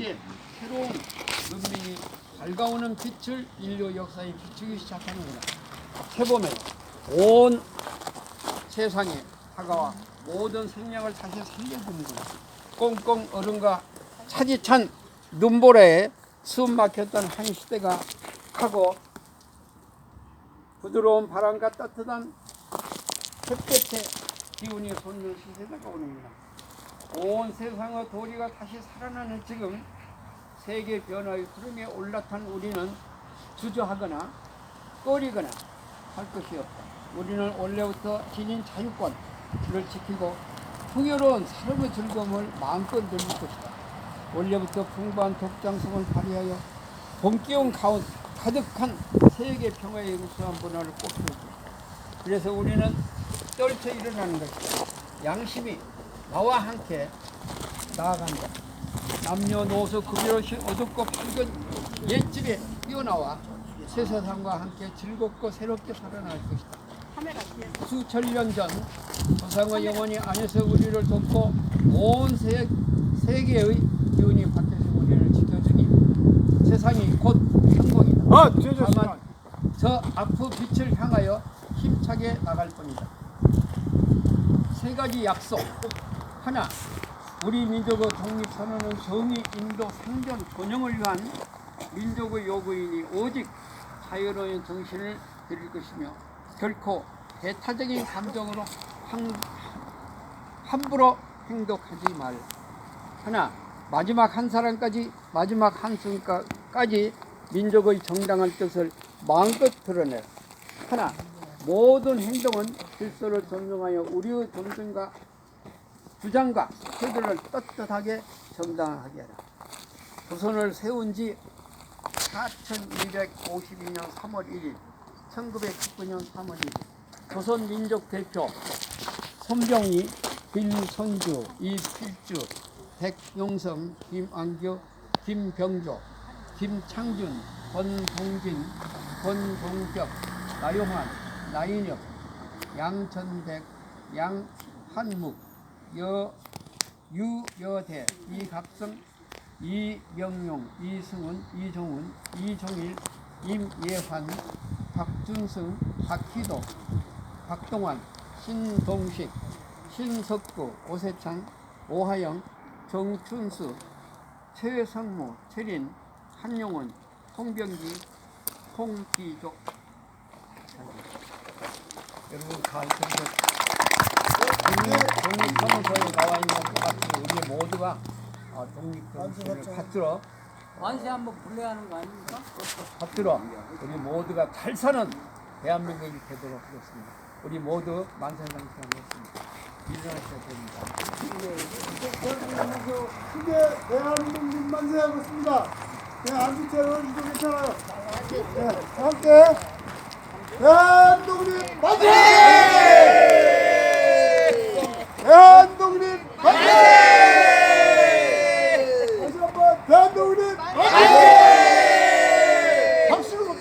이제 새로운文明이 밝아오는 빛을 인류 역사에 비추기 시작하는구나. 해보면 온 세상에 다가와 모든 생명을 다시 살려주는구나. 꽁꽁 얼음과 차디찬 눈보라에 숨 막혔던 한 시대가 가고 부드러운 바람과 따뜻한 햇볕의 기운이 솟는 시대가 오는구나. 온 세상의 도리가 다시 살아나는 지금 세계 변화의 흐름에 올라탄 우리는 주저하거나 꺼리거나 할 것이 없다. 우리는 원래부터 지닌 자유권을 지키고 풍요로운 삶의 즐거움을 마음껏 누릴 것이다. 원래부터 풍부한 독장성을 발휘하여 본기운 가운 가득한 세계 평화의 우수한 문화를 꽃피우고 그래서 우리는 떨쳐 일어나는 것이다. 양심이 나와 함께 나아간다. 남녀노소 구별 없이 어둡고 밝은 옛집에 뛰어나와 새 세상과 함께 즐겁고 새롭게 살아날 것이다. 수천 년 전 조상의 영혼이 안에서 우리를 돕고 온 세, 세계의 기운이 밖에서 우리를 지켜주니 세상이 곧 행복이다. 아, 죄송합니다. 다만 저 앞의 빛을 향하여 힘차게 나갈 뿐이다. 세 가지 약속. 하나, 우리 민족의 독립선언은 정의, 인도, 생존, 번영을 위한 민족의 요구이니 오직 자유로운 정신을 드릴 것이며 결코 배타적인 감정으로 한, 함부로 행동하지 말. 하나, 마지막 한 사람까지, 마지막 한순간까지 민족의 정당한 뜻을 마음껏 드러내라. 하나, 모든 행동은 질서를 존중하여 우리의 존중과 주장과 태도를 떳떳하게 정당하게 하라. 조선을 세운 지 4252년 3월 1일, 1919년 3월 1일, 조선 민족 대표 손병희, 김선주, 이필주, 백용성, 김안교, 김병조, 김창준, 권동진, 권동격, 나용환, 나인혁, 양천백, 양한묵, 여, 유 여대, 이갑성, 이명용, 이승훈, 이종훈, 이종일, 임예환, 박준승, 박희도, 박동환, 신동식, 신석구, 오세창, 오하영, 정춘수, 최성무, 최린, 한용원, 홍병기, 홍기족. 여러분 가르쳐서 독립선언서에 나와 있는 것 같이 우리 모두가 어, 독립선언서를 받들어 만세 한번 불러야 하는 거 아닙니까? 받들어 우리 모두가 잘 사는 대한민국이 되도록 하겠습니다. 우리 모두 만세상시하겠습니다. 일어나셔야 됩니다. 크게 대한민국 만세하고 있습니다. 네, 채로 이도 괜찮아요. 네, 다 함께 대한독립 만세! 대한독립 만세! 다시 한번 대한독립 만세! 박수로.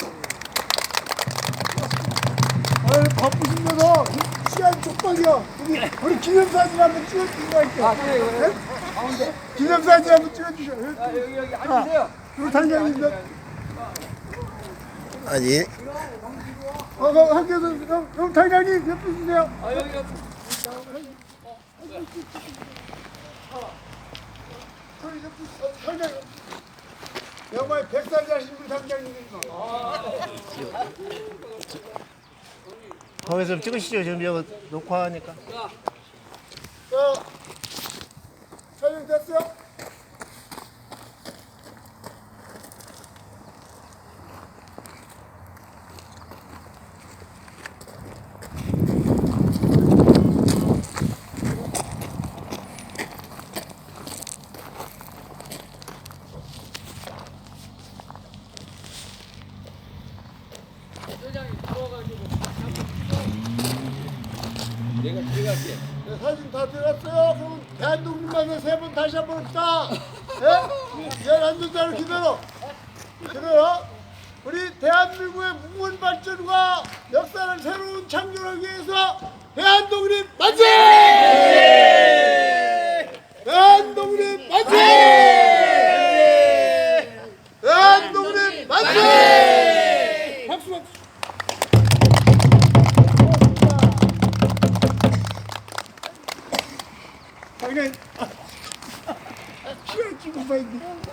오늘 바쁘신데도 시간 족박이요. 우리, 우리 기념사진 한번 찍어주시면 할게요. 아, 그래, 그래. 가운데. 기념사진 한번 찍어주세요. 아, 여기, 여기 앉으세요. 우리 단장님들. 아니 어, 어, 학교에서 형, 형 단장님 옆에 주세요. 아, 여기, 여기. 저희 옆에 어, 단장. 영화에 백살 자신 우리 단장님입니다. 거기서 좀 찍으시죠 지금 여기 녹화하니까 자, 촬영 됐어요? 들어갈게. 네, 사진 다 들었어요. 그럼 대한독립만세 세번 다시 한번 합시다. 예? 예, 앉은 기다려. 그래요. 우리 대한민국의 무궁한 발전과 역사를 새로운 창조하기 위해서! 대한독립 만세! 당연히. 시간 지금 봐야 돼.